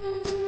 Mm-hmm.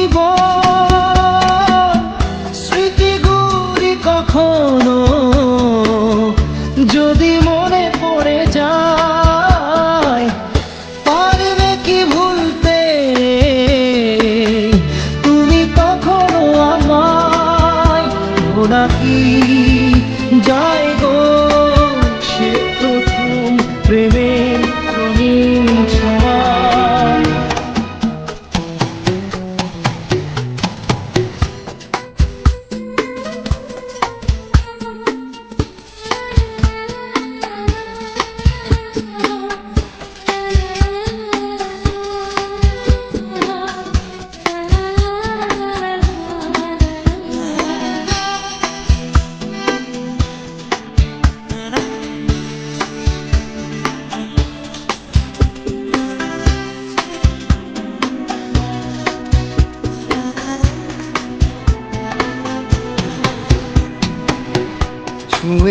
经过。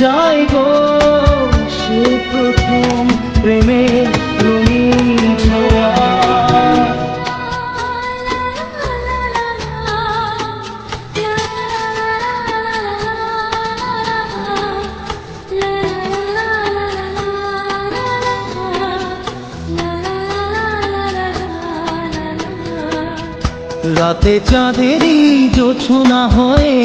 যাই গো সে প্রথম প্রেমে ছোঁয়া। রাতে চাঁদেরই জোছনা হয়ে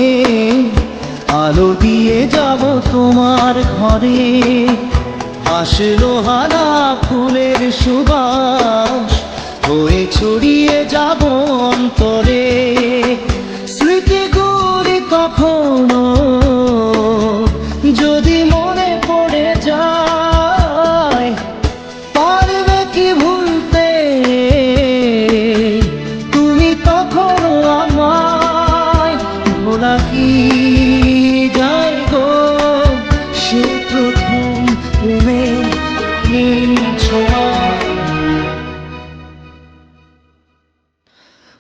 আলো দিয়ে যাব তোমার ঘরে। আসলো হানা ফুলের সুবাস, হয়ে ছড়িয়ে যাব অন্তরে। স্মৃতি স্মৃতিগুলি কখনো যদি মনে পড়ে যায়, পারবে কি ভুলতে? তুমি কখনো আমায় ভোলা কি?